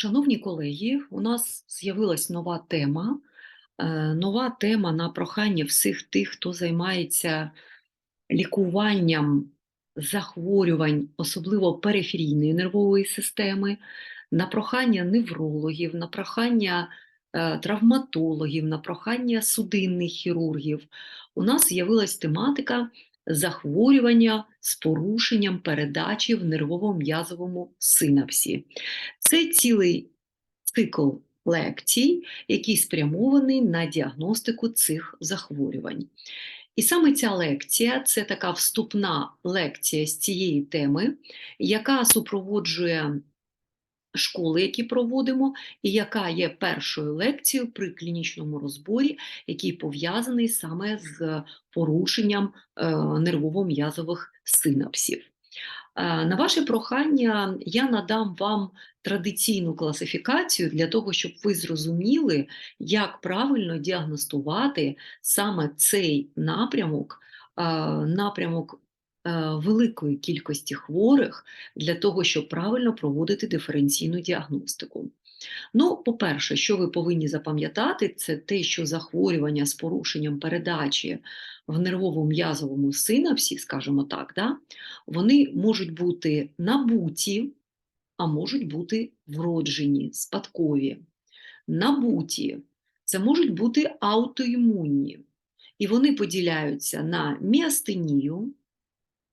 Шановні колеги, у нас з'явилась нова тема. Е, Нова тема на прохання всіх тих, хто займається лікуванням захворювань, особливо периферійної нервової системи, на прохання неврологів, на прохання е, травматологів, на прохання судинних хірургів. У нас з'явилась тематика захворювання з порушенням передачі в нервово-м'язовому синапсі. Це цілий цикл лекцій, який спрямований на діагностику цих захворювань. І саме ця лекція це така вступна лекція з цієї теми, яка супроводжує школи, які проводимо, і яка є першою лекцією при клінічному розборі, який пов'язаний саме з порушенням е, нервово-м'язових синапсів. Е, На ваше прохання я надам вам традиційну класифікацію для того, щоб ви зрозуміли, як правильно діагностувати саме цей напрямок, е, напрямок великої кількості хворих для того, щоб правильно проводити диференційну діагностику. Ну, по-перше, що ви повинні запам'ятати, це те, що захворювання з порушенням передачі в нервово-м'язовому синапсі, скажімо так, да, вони можуть бути набуті, а можуть бути вроджені, спадкові. Набуті це можуть бути аутоімунні, і вони поділяються на міастенію,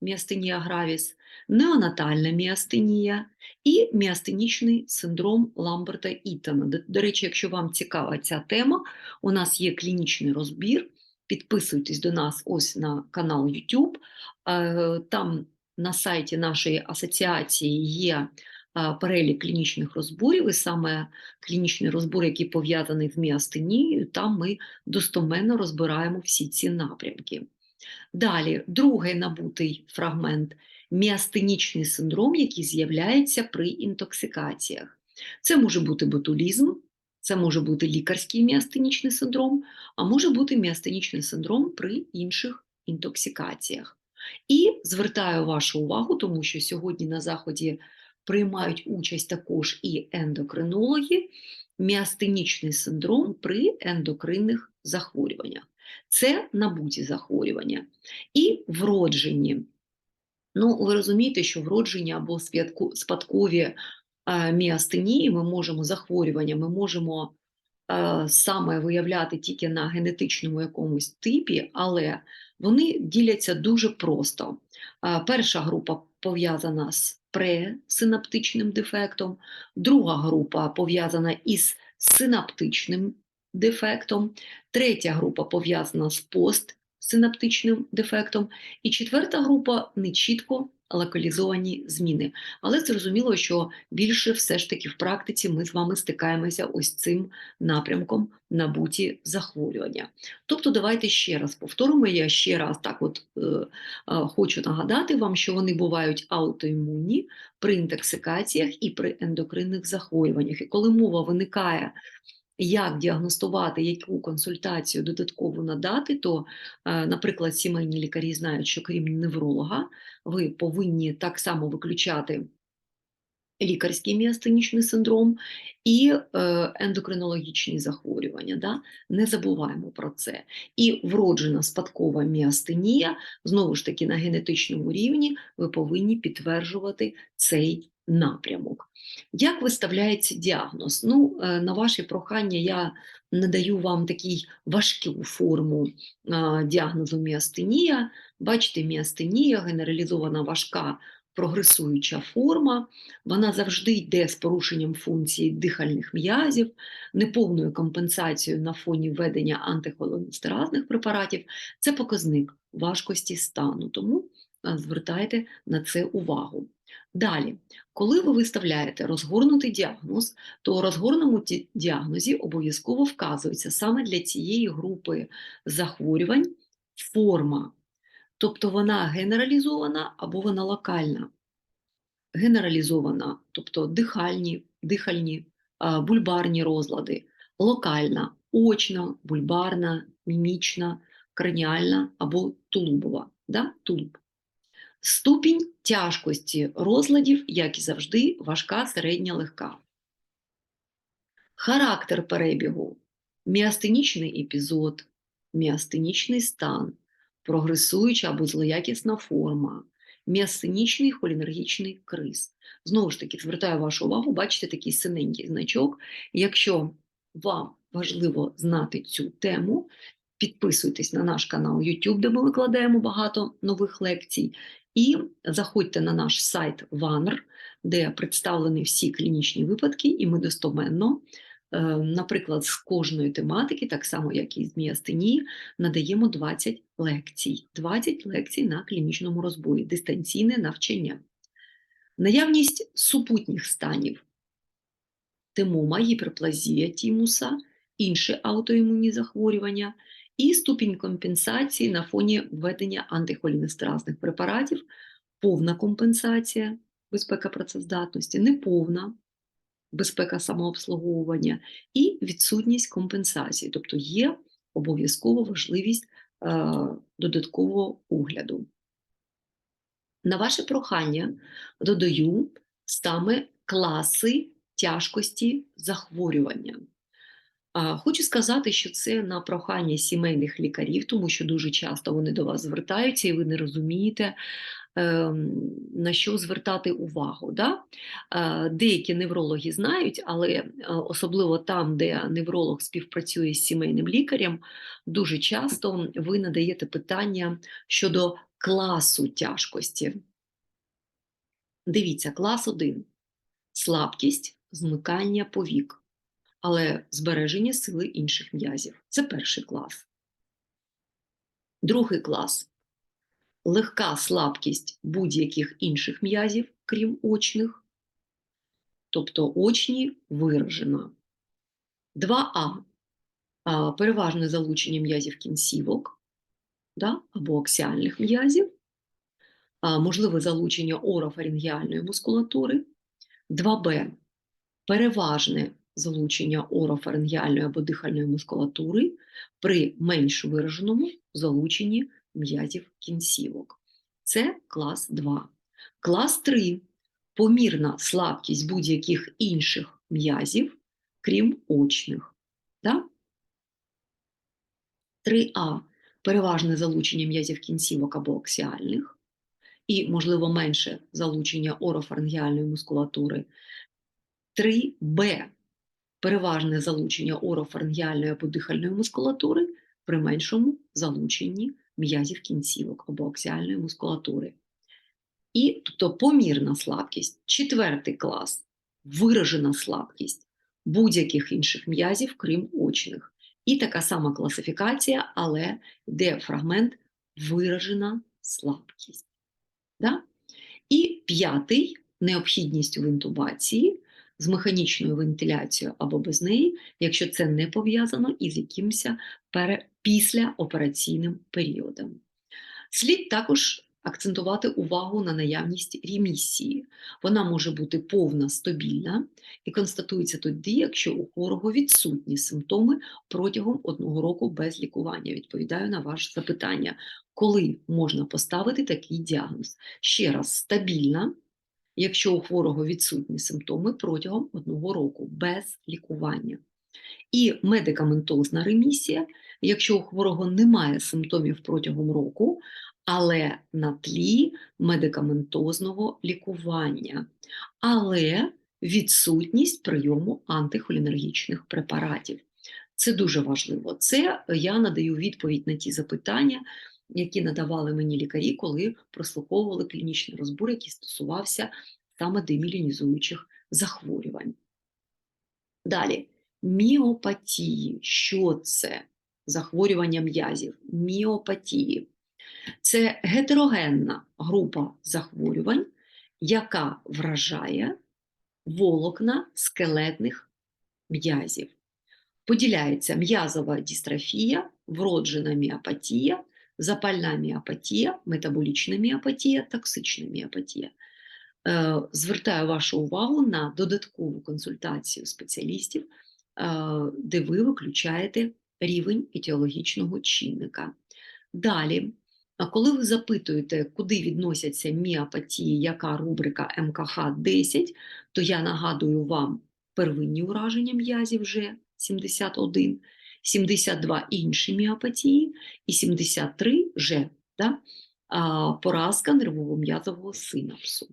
міастенія гравіс, неонатальна міастенія і міастенічний синдром Ламберта Іттона. До, до речі, якщо вам цікава ця тема, у нас є клінічний розбір. Підписуйтесь до нас ось на канал YouTube. Е, Там на сайті нашої асоціації є е, перелік клінічних розборів, і саме клінічний розбор, який пов'язаний з міастенією, там ми достоменно розбираємо всі ці напрямки. Далі, другий набутий фрагмент міастенічний синдром, який з'являється при інтоксикаціях. Це може бути ботулізм, це може бути лікарський міастенічний синдром, а може бути міастенічний синдром при інших інтоксикаціях. І звертаю вашу увагу, тому що сьогодні на заході приймають участь також і ендокринологи, міастенічний синдром при ендокринних захворюваннях. Це набуті захворювання. І вроджені. Ну, ви розумієте, що вроджені або спадкові е, міастенії ми можемо захворювання, ми можемо е, саме виявляти тільки на генетичному якомусь типі, але вони діляться дуже просто. Е, Перша група пов'язана з пресинаптичним дефектом, друга група пов'язана із синаптичним дефектом, третя група пов'язана з постсинаптичним дефектом, і четверта група нечітко локалізовані зміни. Але зрозуміло, що більше все ж таки в практиці ми з вами стикаємося ось цим напрямком набуті захворювання. Тобто, давайте ще раз повторимо. Я ще раз так от е, е, хочу нагадати вам, що вони бувають аутоімунні при інтоксикаціях і при ендокринних захворюваннях. І коли мова виникає як діагностувати, яку консультацію додатково надати, то, е, наприклад, сімейні лікарі знають, що крім невролога, ви повинні так само виключати лікарський міастенічний синдром і е, ендокринологічні захворювання. Да? Не забуваємо про це. І вроджена спадкова міастенія, знову ж таки, на генетичному рівні ви повинні підтверджувати цей напрямок. Як виставляється діагноз? Ну, е, на ваше прохання я надаю вам такий важку форму діагнозу міастенія. Бачите, міастенія, генералізована важка прогресуюча форма, вона завжди йде з порушенням функції дихальних м'язів, неповною компенсацією на фоні введення антихолінестеразних препаратів. Це показник важкості стану, тому звертайте на це увагу. Далі, коли ви виставляєте розгорнутий діагноз, то у розгорному діагнозі обов'язково вказується саме для цієї групи захворювань форма, тобто вона генералізована або вона локальна. Генералізована, тобто дихальні, дихальні, бульбарні розлади, локальна, очна, бульбарна, мімічна, краніальна або тулубова. Да? Тулуб. Ступінь тяжкості розладів, як і завжди, важка, середня, легка. Характер перебігу міастенічний епізод, міастенічний стан, прогресуюча або злоякісна форма, міастенічний холінергічний криз. Знову ж таки, звертаю вашу увагу, бачите такий синенький значок. Якщо вам важливо знати цю тему, підписуйтесь на наш канал YouTube, де ми викладаємо багато нових лекцій, і заходьте на наш сайт ВАНР, де представлені всі клінічні випадки, і ми достоменно, е, наприклад, з кожної тематики, так само як і з міастенії, надаємо 20 лекцій. 20 лекцій на клінічному розборі, дистанційне навчання. Наявність супутніх станів тимома, гіперплазія тімуса, інші аутоімунні захворювання і ступінь компенсації на фоні введення антихолінестеразних препаратів, повна компенсація, безпека працездатності, неповна безпека самообслуговування і відсутність компенсації, тобто є обов'язково важливість е, додаткового огляду. На ваше прохання додаю саме класи тяжкості захворювання. Хочу сказати, що це на прохання сімейних лікарів, тому що дуже часто вони до вас звертаються, і ви не розумієте, ем, на що звертати увагу. Да? Е, Деякі неврологи знають, але е, особливо там, де невролог співпрацює з сімейним лікарем, дуже часто ви надаєте питання щодо класу тяжкості. Дивіться, клас 1 слабкість, змикання повік, але збереження сили інших м'язів. Це перший клас. Другий клас легка слабкість будь-яких інших м'язів, крім очних, тобто очні виражена. 2А переважне залучення м'язів кінцівок да, або аксіальних м'язів, можливе залучення орофарингіальної мускулатури. 2Б переважне залучення орофарингіальної або дихальної мускулатури при менш вираженому залученні м'язів кінцівок. Це клас 2. Клас 3 помірна слабкість будь-яких інших м'язів, крім очних. Да? 3А переважне залучення м'язів кінцівок або аксіальних, і, можливо, менше залучення орофарингіальної мускулатури. 3Б переважне залучення орофарингіальної або дихальної мускулатури при меншому залученні м'язів кінцівок або аксіальної мускулатури. І тобто помірна слабкість, четвертий клас, виражена слабкість будь-яких інших м'язів, крім очних. І така сама класифікація, але де фрагмент виражена слабкість. Да? І п'ятий необхідність в інтубації з механічною вентиляцією або без неї, якщо це не пов'язано із якимось післяопераційним періодом. Слід також акцентувати увагу на наявність ремісії. Вона може бути повна, стабільна і констатується тоді, якщо у хворого відсутні симптоми протягом одного року без лікування. Відповідаю на ваше запитання, коли можна поставити такий діагноз? Ще раз, стабільна якщо у хворого відсутні симптоми протягом одного року без лікування. І медикаментозна ремісія, якщо у хворого немає симптомів протягом року, але на тлі медикаментозного лікування, але відсутність прийому антихолінергічних препаратів. Це дуже важливо. Це я надаю відповідь на ті запитання, які надавали мені лікарі, коли прослуховували клінічний розбор, який стосувався саме демілінізуючих захворювань. Далі, міопатії. Що це? Захворювання м'язів, міопатії. Це гетерогенна група захворювань, яка вражає волокна скелетних м'язів. Поділяється м'язова дістрофія, вроджена міопатія, запальна міопатія, метаболічна міопатія, токсична міопатія. Е, звертаю вашу увагу на додаткову консультацію спеціалістів, е, де ви виключаєте рівень етіологічного чинника. Далі, коли ви запитуєте, куди відносяться міопатії, яка рубрика МКХ 10, то я нагадую вам первинні ураження м'язів вже 71, 72 інші міопатії і 73 вже да, поразка нервово-м'язового синапсу.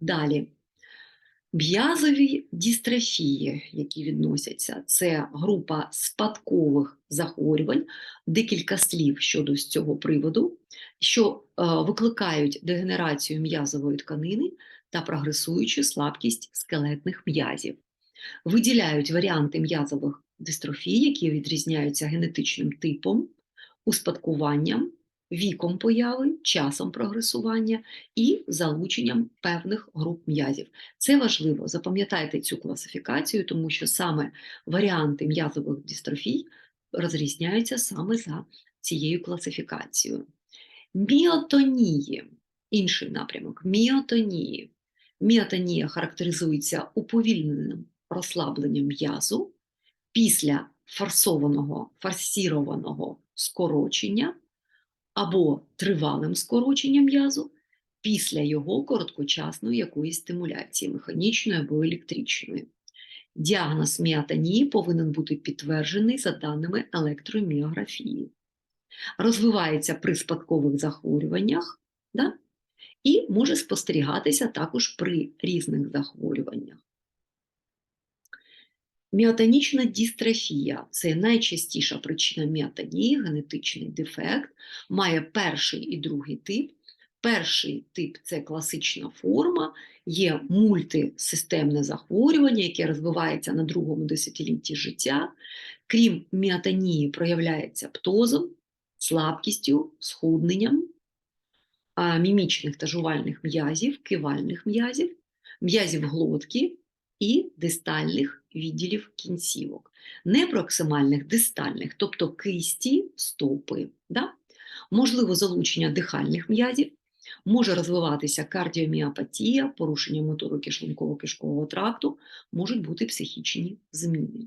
Далі. М'язові дістрофії, які відносяться, це група спадкових захворювань, декілька слів щодо цього приводу, що е, викликають дегенерацію м'язової тканини та прогресуючу слабкість скелетних м'язів. Виділяють варіанти м'язових дистрофій, які відрізняються генетичним типом, успадкуванням, віком появи, часом прогресування і залученням певних груп м'язів. Це важливо, запам'ятайте цю класифікацію, тому що саме варіанти м'язових дистрофій розрізняються саме за цією класифікацією. Міотонії, інший напрямок міотонії. Міотонія характеризується уповільненим розслабленням м'язу після форсованого, форсірованого скорочення або тривалим скороченням м'язу після його короткочасної якоїсь стимуляції, механічної або електричної. Діагноз міотонії повинен бути підтверджений за даними електроміографії. Розвивається при спадкових захворюваннях да? і може спостерігатися також при різних захворюваннях. Міотонічна дістрофія це найчастіша причина міотонії, генетичний дефект, має перший і другий тип. Перший тип це класична форма, є мультисистемне захворювання, яке розвивається на другому десятилітті життя. Крім міотонії, проявляється птозом, слабкістю, схудненням мімічних та жувальних м'язів, кивальних м'язів, м'язів глотки і дистальних відділів кінцівок, не проксимальних, дистальних, тобто кисті стопи. Да? Можливо залучення дихальних м'язів, може розвиватися кардіоміопатія, порушення мотору кишлунково-кишкового тракту, можуть бути психічні зміни.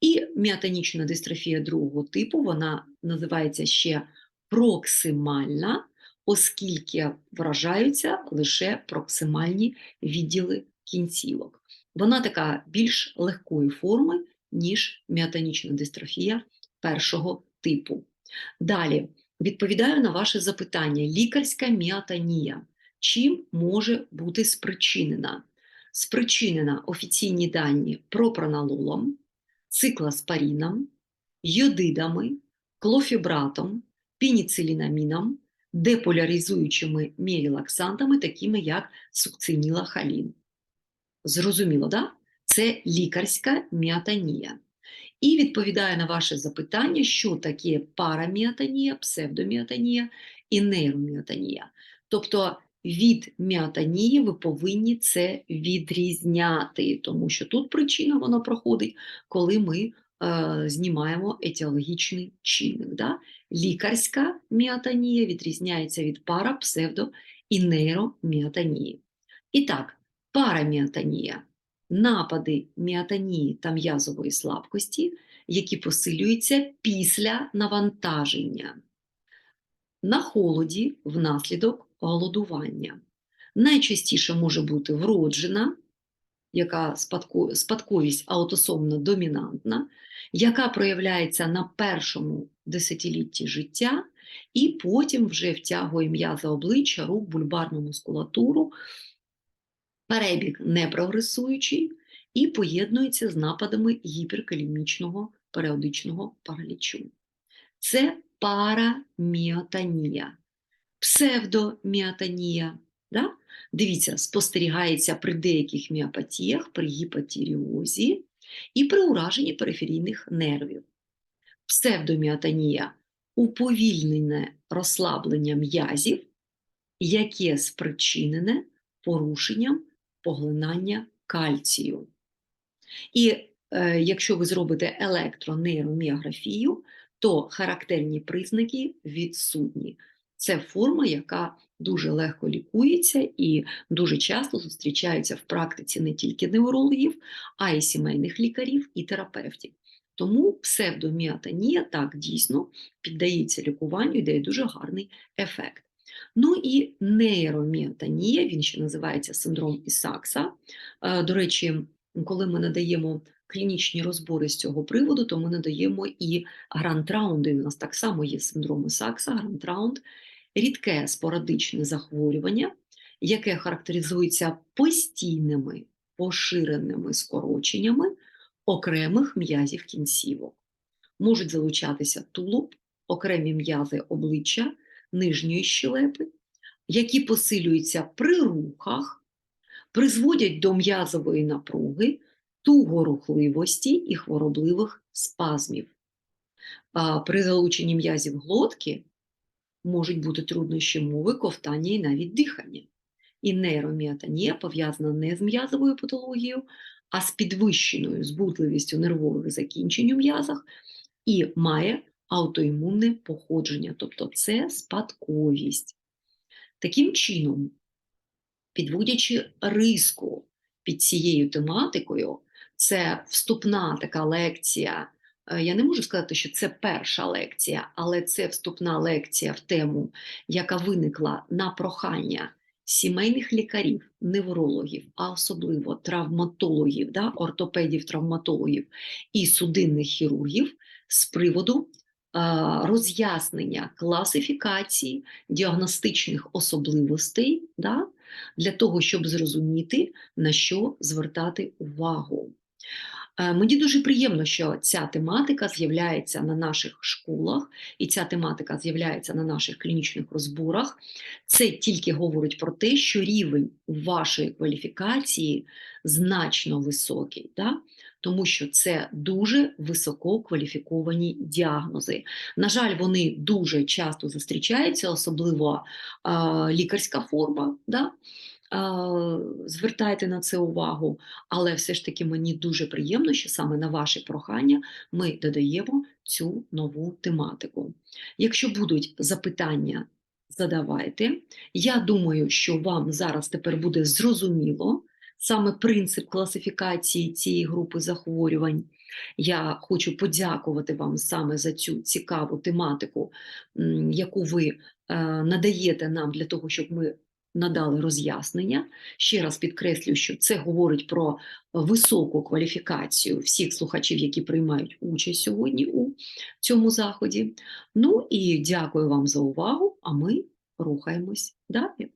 І міотонічна дистрофія другого типу, вона називається ще проксимальна, оскільки вражаються лише проксимальні відділи кінцівок. Вона така більш легкої форми, ніж міотонічна дистрофія першого типу. Далі відповідаю на ваше запитання: лікарська міотонія. Чим може бути спричинена? Спричинена офіційні дані пропронололом, циклоспоріном, йодидами, клофібратом, пініцилінаміном, деполяризуючими мірілаксантами, такими як сукцинілахолін. Зрозуміло, да? Це лікарська міотонія. І відповідає на ваше запитання, що таке параміотонія, псевдоміотонія і нейроміотонія. Тобто від міотонії ви повинні це відрізняти, тому що тут причина вона проходить, коли ми е, знімаємо етіологічний чинник. Да? Лікарська міотонія відрізняється від пара, псевдо і нейроміотонії. І так, параміотонія напади міотонії та м'язової слабкості, які посилюються після навантаження, на холоді внаслідок голодування. Найчастіше може бути вроджена, яка спадковість аутосомно домінантна, яка проявляється на першому десятилітті життя, і потім вже втягує м'язи обличчя, рук, бульбарну мускулатуру, перебіг не прогресуючий і поєднується з нападами гіперкалімічного періодичного паралічу. Це параміотонія, псевдоміотонія. Да? Дивіться, спостерігається при деяких міопатіях, при гіпотіріозі і при ураженні периферійних нервів. Псевдоміотонія уповільнене розслаблення м'язів, яке спричинене порушенням поглинання кальцію. І е, якщо ви зробите електронейроміографію, то характерні признаки відсутні. Це форма, яка дуже легко лікується і дуже часто зустрічається в практиці не тільки неврологів, а й сімейних лікарів і терапевтів. Тому псевдоміотонія так дійсно піддається лікуванню і дає дуже гарний ефект. Ну і нейроміотонія, він ще називається синдром Ісакса. До речі, коли ми надаємо клінічні розбори з цього приводу, то ми надаємо і грант-раунди. У нас так само є синдром Сакса, грант-раунд, рідке спорадичне захворювання, яке характеризується постійними поширеними скороченнями окремих м'язів кінцівок. Можуть залучатися тулуб, окремі м'язи обличчя, нижньої щелепи, які посилюються при рухах, призводять до м'язової напруги, тугорухливості і хворобливих спазмів. При залученні м'язів глотки можуть бути труднощі мови, ковтання і навіть дихання. І нейроміотонія пов'язана не з м'язовою патологією, а з підвищеною збудливістю нервових закінчень у м'язах і має аутоімунне походження, тобто це спадковість. Таким чином, підводячи риску під цією тематикою, це вступна така лекція. Е, Я не можу сказати, що це перша лекція, але це вступна лекція в тему, яка виникла на прохання сімейних лікарів, неврологів, а особливо травматологів, да, ортопедів, травматологів і судинних хірургів з приводу роз'яснення класифікації діагностичних особливостей да, для того, щоб зрозуміти, на що звертати увагу. Е, Мені дуже приємно, що ця тематика з'являється на наших школах, і ця тематика з'являється на наших клінічних розборах. Це тільки говорить про те, що рівень вашої кваліфікації значно високий, да? Тому що це дуже висококваліфіковані діагнози. На жаль, вони дуже часто зустрічаються, особливо а, лікарська форма. Да? Звертайте на це увагу, але все ж таки мені дуже приємно, що саме на ваше прохання ми додаємо цю нову тематику. Якщо будуть запитання, задавайте. Я думаю, що вам зараз тепер буде зрозуміло саме принцип класифікації цієї групи захворювань. Я хочу подякувати вам саме за цю цікаву тематику, яку ви е, надаєте нам для того, щоб ми надали роз'яснення. Ще раз підкреслюю, що це говорить про високу кваліфікацію всіх слухачів, які приймають участь сьогодні у цьому заході. Ну і дякую вам за увагу, а ми рухаємось далі.